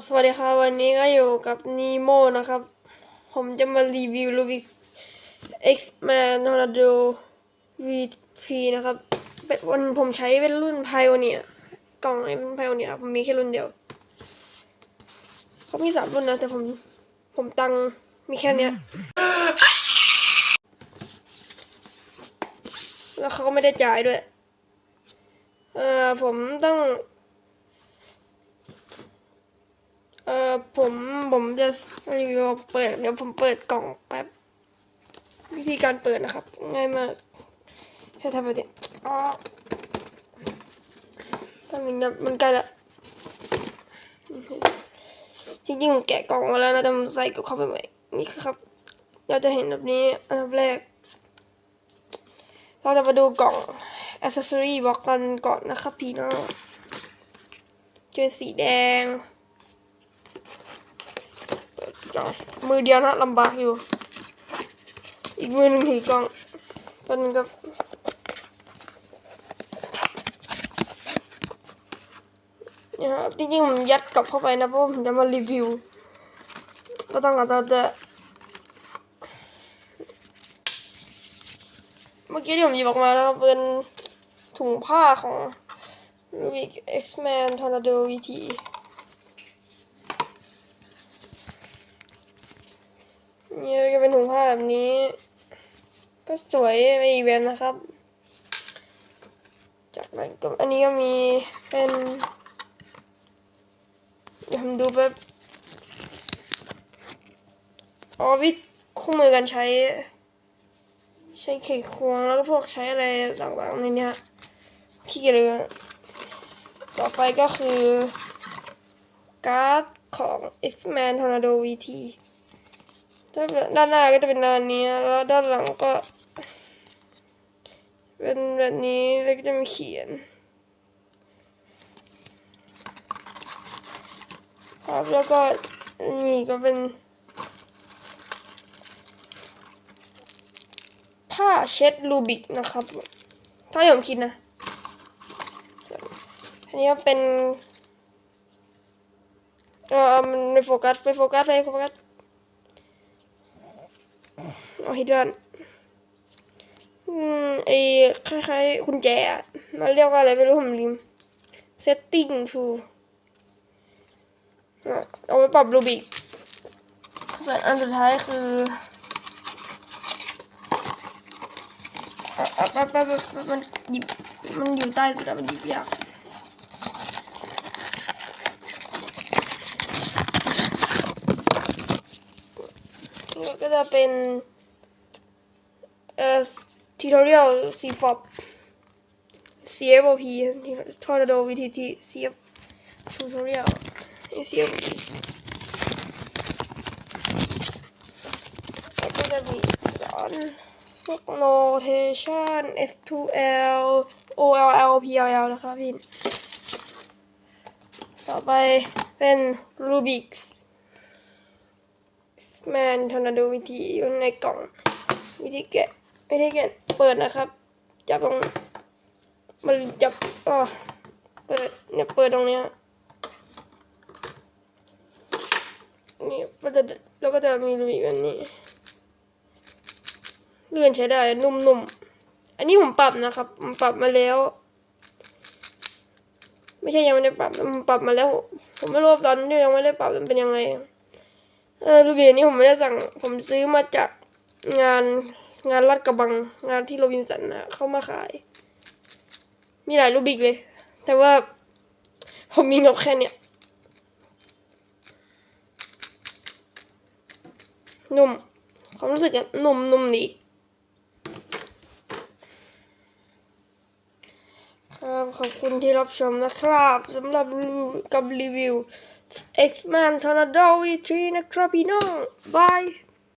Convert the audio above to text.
สวัสดีครับวันนี้ก็อยู่กับนีโมนะครับ ผมจะมารีวิว Rubik X-Man Tornado VP นะครับเป็นวันผมใช้เป็นรุ่น Pioneer กล่องเป็น Pioneer ผมมีแค่รุ่นเดียวเขามีสามรุ่นนะ แต่ผมผมตังมีแค่เนี้ย แล้วเขาก็ไม่ได้จ่ายด้วย เออผมต้อง เอ่อผมผมจะรีวิวเปิดเดี๋ยวผมเปิดกล่องแป๊บวิธีการเปิดนะครับ ง่ายมากแค่ทำแบบนี้อ๋อตอนนี้นะมันใกล้ละจริงๆผมแกะกล่องมาแล้วนะแต่ผมใส่กับเข้าไปใหม่นี่ครับ เราจะเห็นแบบนี้อันดับแรก เราจะมาดูกล่อง accessory box กันก่อนนะครับพี่น้องจะเป็นสีแดง มือเดียวนะลำบากอยู่ อีกมือหนึ่งถือกล้องตอนนี้ก็นี่ยครับจริงๆผมยัดกลับเข้าไปนะเพราะว่าผมจะมารีวิว ก็ต้องอาจจะเมื่อกี้ที่ผมหยิบออกมานะครับเป็นถุงผ้าของ Rubik X-Man Tornado VT นี่ยจะเป็นถุงผ้าแบบนี้ ก็สวยไปอีกแบบนะครับ จากนั้นก็อันนี้ก็มีเป็นเดี๋ยวผมดูแบบอ๋อวิธคู่มือการใช้ ใช้ไขควงแล้วก็พวกใช้อะไรต่างๆในเนี้ยขี้เกียจเลยต่อไปก็คือ การ์ดของ X-Man Tornado VT ด้านหน้าก็จะเป็นด้านนี้แล้วด้านหลังก็ เป็นแบบนี้แล้วก็จะมีเขียนครับแล้วก็นี่ก็เป็น ผ้าเช็ดรูบิกนะครับถ้าผมคิดนะ อันนี้ก็เป็นเออมันไม่โฟกัสไม่โฟกัสไม่โฟกัส เอาให้ด้านอืมไอ้คล้ายๆคุณแจะมันเรียกว่าอะไรไม่รู้ผมลืม setting to เอาไว้ปรับรูบิกส่วนอันสุดท้ายคืออะอะป๊บแป๊บแป๊บแป๊บมันหยิบมันอยู่ใต้สุดอะมันหยิบยากแล้วก็ จะเป็นเอ่อทีทอเรียลซีฟอบ CFOP ทอร์โดวีทีที CF tutorial CFOP ก็จะมีสอนพวก notation F2L OLL PLL นะครับพี่ ต่อไปเป็น Rubik's Man Tornado วิธีอยู่ในกล่อง วิธีแกะวิธีแกะเปิดนะครับ จับตรงมันจับอ๋อเปิดเนี่ยเปิดตรงเนี้ยนี่ก็จะแล้วก็จะมีรูอีกอันนี้ เลื่อนใช้ได้นุ่มๆ อันนี้ผมปรับนะครับ ผมปรับมาแล้ว ไม่ใช่ยังไม่ได้ปรับผมปรับมาแล้ว ผมไม่รู้ว่าตอนที่ยังไม่ได้ปรับมันเป็นยังไง เออรูบีอันนี้ผมไม่ได้สั่ง ผมซื้อมาจากงานงานรัดกระบังงานที่โรบินสันนะเข้ามาขาย มีหลายรูบิกเลย แต่ว่า ผมมีงบแค่เนี้ยนุ่มความรู้สึกอะนุ่มนุ่มดีครับขอบคุณที่รับชมนะครับสำหรับกับรีวิว X-Man Tornado V3 นะ